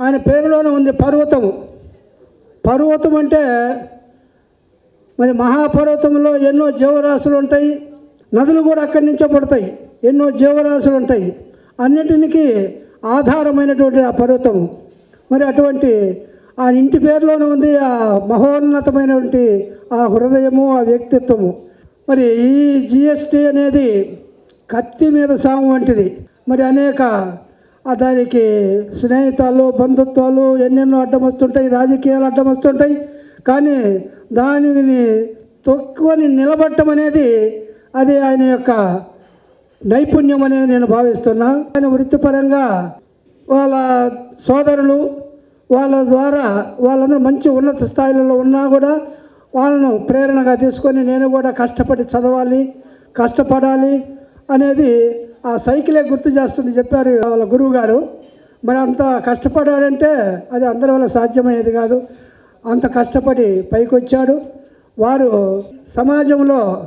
ఆయన పేరులోనే ఉంది పర్వతము. పర్వతం అంటే మరి మహాపర్వతంలో ఎన్నో జీవరాశులు ఉంటాయి. నదులు కూడా అక్కడి నుంచే పడతాయి. ఎన్నో జీవరాశులు ఉంటాయి. అన్నిటినికి ఆధారమైనటువంటి ఆ పర్వతము. మరి అటువంటి ఆ ఇంటి పేరులోనే ఉంది ఆ మహోన్నతమైనటువంటి ఆ హృదయము ఆ వ్యక్తిత్వము. మరి ఈ జిఎస్టీ అనేది కత్తి మీద సాము వంటిది. మరి అనేక దానికి స్నేహితాలు బంధుత్వాలు ఎన్నెన్నో అడ్డం వస్తుంటాయి రాజకీయాలు అడ్డం వస్తుంటాయి. కానీ దానిని తొక్కుని నిలబడటం అనేది అది ఆయన యొక్క నైపుణ్యం అనేది నేను భావిస్తున్నా. ఆయన వృత్తిపరంగా వాళ్ళ సోదరులు వాళ్ళ ద్వారా వాళ్ళందరూ మంచి ఉన్నత స్థాయిలలో ఉన్నా కూడా వాళ్ళను ప్రేరణగా తీసుకొని నేను కూడా కష్టపడి చదవాలి కష్టపడాలి అనేది ఆ సైకిలే గుర్తు చేస్తుంది చెప్పారు వాళ్ళ గురువు గారు మరి అంత కష్టపడాడంటే అది అందరి వల్ల సాధ్యమయ్యేది కాదు. అంత కష్టపడి పైకొచ్చాడు. వారు సమాజంలో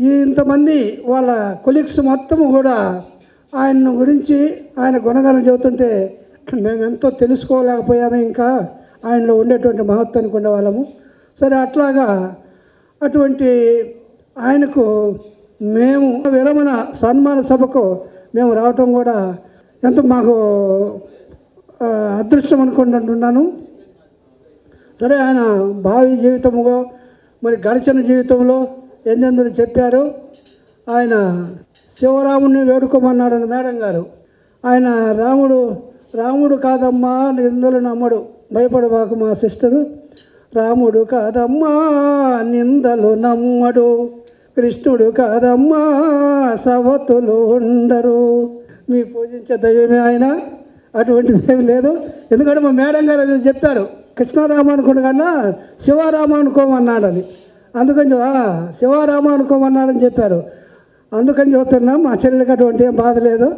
ఈ ఇంతమంది వాళ్ళ కొలీగ్స్ మొత్తం కూడా ఆయన గురించి ఆయన గుణగానం చెబుతుంటే మేము ఎంతో తెలుసుకోలేకపోయాము ఇంకా. ఆయనలో ఉండేటువంటి మహత్వానికి ఉండే వాళ్ళము. సరే అట్లాగా అటువంటి ఆయనకు మేము విరమణ సన్మాన సభకు మేము రావటం కూడా ఎంతో మాకు అదృష్టం అనుకుంటున్నాను సరే ఆయన భావి జీవితముగా మరి గడిచిన జీవితంలో ఎన్నెందుకు చెప్పారు. ఆయన శివరాముడిని వేడుకోమన్నాడని మేడం గారు. ఆయన రాముడు రాముడు కాదమ్మా నిందలు నమ్మడు. భయపడబాకు మా సిస్టరు. రాముడు కాదమ్మా నిందలు నమ్మడు. కృష్ణుడు కాదమ్మా సవతులు ఉండరు. మీ పూజించే దైవమే ఆయన అటువంటిది ఏమి లేదు. ఎందుకంటే మా మేడం గారు అది చెప్పారు కృష్ణారామ అనుకోండి కన్నా శివరామ అనుకోమన్నాడని అందుకని శివారామ అనుకోమన్నాడని చెప్పారు. అందుకని చూస్తున్నాం మా చెల్లెలకి అటువంటి ఏం బాధ లేదు.